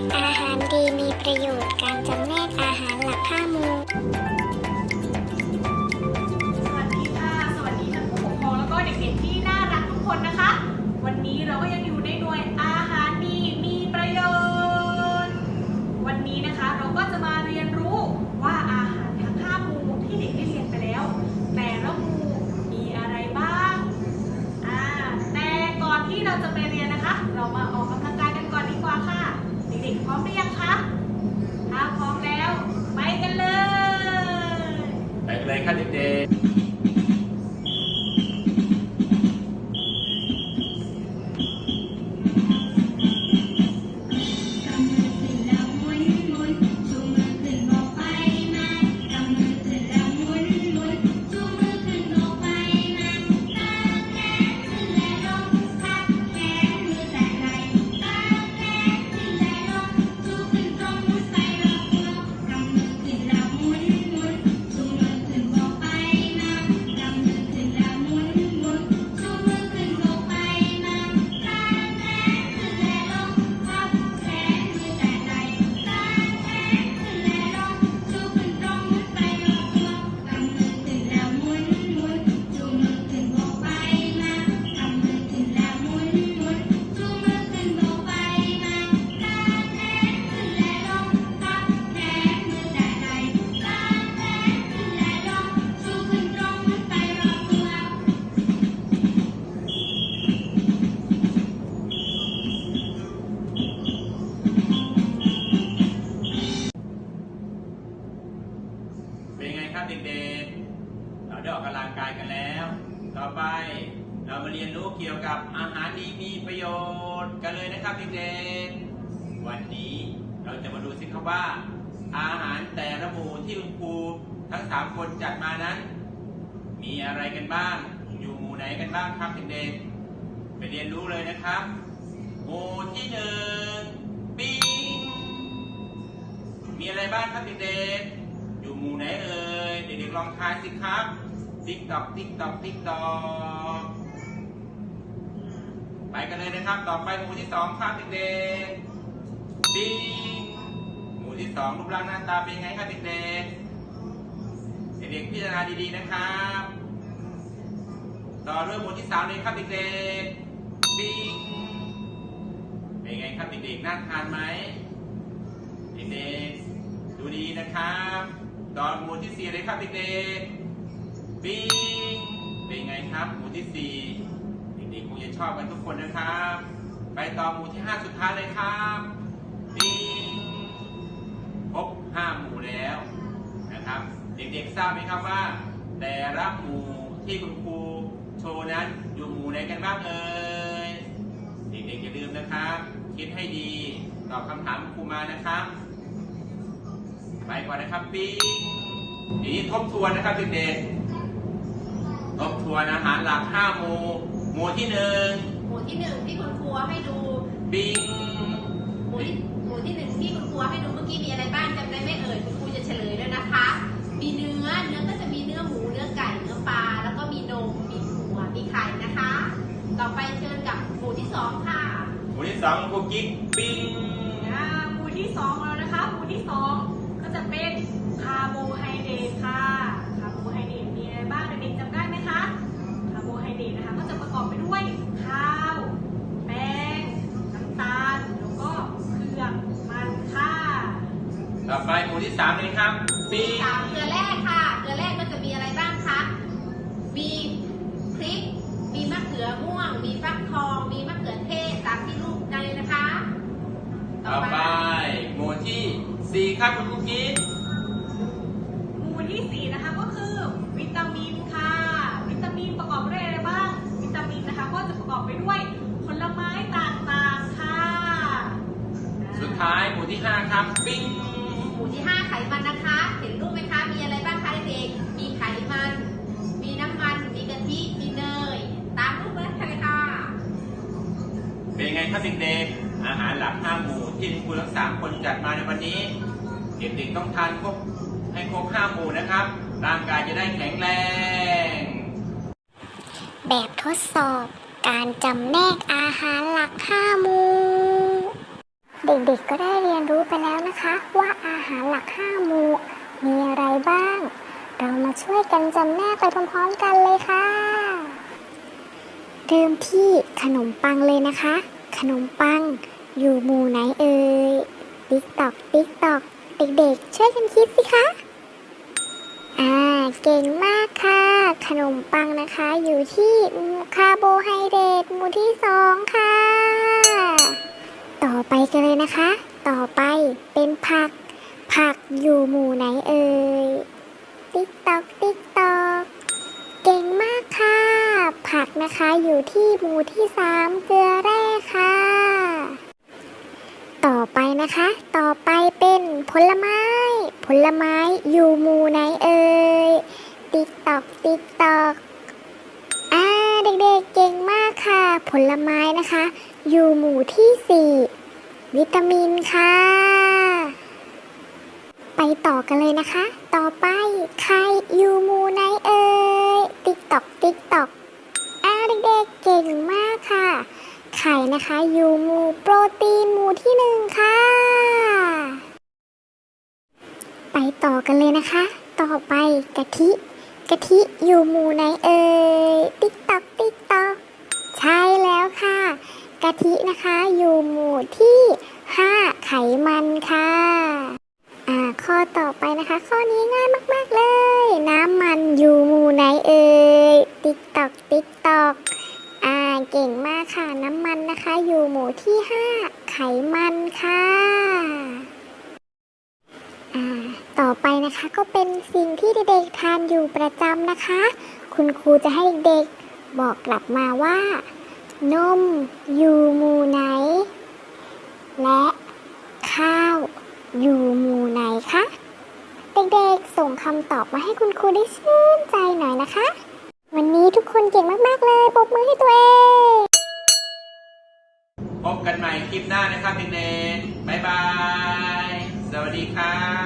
กอาหารดีมีประโยชน์การจำแนกอาหารหลักห้าหมู่สวัสดีค่ะ สวัสดีท่านผู้ปกครองแล้วก็เด็กๆที่น่ารักทุกคนนะคะ วันนี้เราก็ยังอยู่ในหน่วยอาหารดีมีประโยชน์ วันนี้นะคะเราก็จะมาเรียนรู้ว่าอาหารทั้ง5หมู่ที่เด็กได้เรียนไปแล้ว แต่ละหมู่มีอะไรบ้าง อ่า แต่ก่อนที่เราจะไปเรียนนะคะ เรามาออกกำลังกายกันก่อนดีกว่าค่ะ ด็กๆพร้อมหรือยังคะถ้าพร้อมแล้ว ไปกันเลย ไปกันเลยค่ะเด็กก ครับเด็กๆ เราได้ออกกำลังกายกันแล้ว ต่อไปเรามาเรียนรู้เกี่ยวกับอาหารดีมีประโยชน์กันเลยนะครับเด็กๆ วันนี้เราจะมาดูสิครับว่า อาหารแต่ละหมู่ที่คุณครูทั้งสามคนจัดมานั้น มีอะไรกันบ้าง อยู่หมู่ไหนกันบ้างครับเด็กๆ ไปเรียนรู้เลยนะครับ หมู่ที่หนึ่งปิ้งมีอะไรบ้างครับเด็กๆ อยู่หมู่ไหนเอ่ยเด็กๆลองทายสิครับ ติ๊กตอกติ๊กตอกติ๊กตอกไปกันเลยนะครับ ต่อไปหมู่ที่สองครับเด็กๆปิ้งหมู่ที่สองรูปร่างหน้าตาเป็นยังไงครับเด็กๆเด็กๆพิจารณาดีๆนะครับ ต่อด้วยหมู่ที่สามเลยครับเด็กๆปิ้งเป็นไงครับเด็กๆน่าทานไหมเด็กๆดูดีนะครับ ตอนหมู่ที่สี่เลยครับเด็กๆปิ้งเป็นไงครับหมู่ที่สี่เด็กๆคงจะชอบกันทุกคนนะครับ ไปต่อหมู่ที่ห้าสุดท้ายเลยครับปิ้งครบห้าหมู่แล้วนะครับ เด็กๆทราบไหมครับว่า แต่ละหมู่ที่คุณครูโชว์นั้นอยู่หมู่ไหนกันบ้างเอ่ยเด็กๆอย่าลืมนะครับ คิดให้ดีตอบคำถามครูมานะครับ ไปก่อนนะครับปิ้งทีนี้ทบทวนนะครับเด็กๆทบทวนอาหารหลักห้าหมู่หมู่ที่หนึ่งหมู่ที่หนึ่งที่คุณครูให้ดูปิ้งหมู่ที่หมู่ที่หนึ่งที่คุณครูให้ดูเมื่อกี้มีอะไรบ้างจำได้ไหมเอ่ยคุณครูจะเฉลยแล้วนะคะ มีเนื้อเนื้อก็จะมีเนื้อหมูเนื้อไก่เนื้อปลาแล้วก็มีนมมีถั่วมีไข่นะคะ ต่อไปเชิญกับหมู่ที่สองค่ะหมู่ที่สองครูกิ๊กปิ้งอ่าหมู่ที่สองแล้วนะคะหมู่ที่สอง ก็จะเป็นคาร์โบไฮเดรตค่ะ คาร์โบไฮเดรตมีอะไรบ้างเด็กๆจำได้ไหมคะ คาร์โบไฮเดรตนะคะก็จะประกอบไปด้วยข้าว แป้ง น้ำตาล แล้วก็เผือกมันค่ะ ต่อไปหมู่ที่สามเลยครับปิ้งสามเกลือแร่ค่ะ เกลือแร่ หมู่ที่ห้าครับปิ้งหมู่ที่ 5 ไขมันนะคะ เห็นรูปไหมคะ มีอะไรบ้างคะเด็กๆมีไขมัน มีน้ำมัน มีกะทิ มีเนย ตามรูปเลยค่ะ เป็นไงครับเด็กๆอาหารหลักห้าหมู่ที่คุณครูทั้งสามคนจัดมาในวันนี้ เด็กๆต้องทานครบให้ครบห้าหมู่นะครับ ร่างกายจะได้แข็งแรง แบบทดสอบการจำแนกอาหารหลักห้าหมู่ เด็กๆก็ได้เรียนรู้ไปแล้วนะคะ ว่าอาหารหลักห้าหมู่มีอะไรบ้าง เรามาช่วยกันจำแนกไปพร้อมๆกันเลยค่ะ เริ่มที่ขนมปังเลยนะคะ ขนมปัง อยู่หมู่ไหนเอ่ยติ๊กตอกติ๊กตอกเด็กๆ ช่วยกันคิดสิคะ อ่า เก่งมากค่ะ ขนมปังนะคะอยู่ที่คาร์โบไฮเดรตหมู่ที่สองค่ะ ไปกันเลยนะคะ ต่อไปเป็นผัก ผักอยู่หมู่ไหนเอ่ย ติ๊กตอกติ๊กตอกเก่งมากค่ะ ผักนะคะอยู่ที่หมู่ที่สามเกลือแร่ค่ะ ต่อไปนะคะ ต่อไปเป็นผลไม้ ผลไม้อยู่หมู่ไหนเอ่ย ติ๊กตอกติ๊กตอกอ่าเด็กๆเก่งมากค่ะ ผลไม้นะคะ อยู่หมู่ที่สี่ วิตามินค่ะ ไปต่อกันเลยนะคะ ต่อไปไข่อยู่หมูไหนเอ่ยติ๊กตอกติ๊กตอกอาเด็กๆเก่งมากค่ะ ไข่นะคะอยู่หมูโปรตีนหมูที่หนึ่งค่ะ ไปต่อกันเลยนะคะ ต่อไปกะทิกะทิอยู่หมูไหนเอ่ยติ๊กตอกติ๊กตอกใช่แล้วค่ะ กะทินะคะอยู่หมู่ที่ห้าไขมันค่ะอ่าข้อต่อไปนะคะ ข้อนี้ง่ายมาก ๆ เลย น้ำมันอยู่หมู่ไหนเอ่ยติ๊กตอกติ๊กตอกอ่าเก่งมากค่ะน้ำมันนะคะ อยู่หมู่ที่ห้าไขมันค่ะอ่าต่อไปนะคะก็เป็นสิ่งที่เด็กๆทานอยู่ประจำนะคะ คุณครูจะให้เด็กๆบอกกลับมาว่า นมอยู่หมู่ไหน และข้าวอยู่หมู่ไหนคะเด็กๆส่งคำตอบมาให้คุณครูได้ชื่นใจหน่อยนะคะ วันนี้ทุกคนเก่งมากๆเลยปรบมือให้ตัวเอง พบกันใหม่คลิปหน้านะครับเด็กๆบ๊ายบาย สวัสดีครับ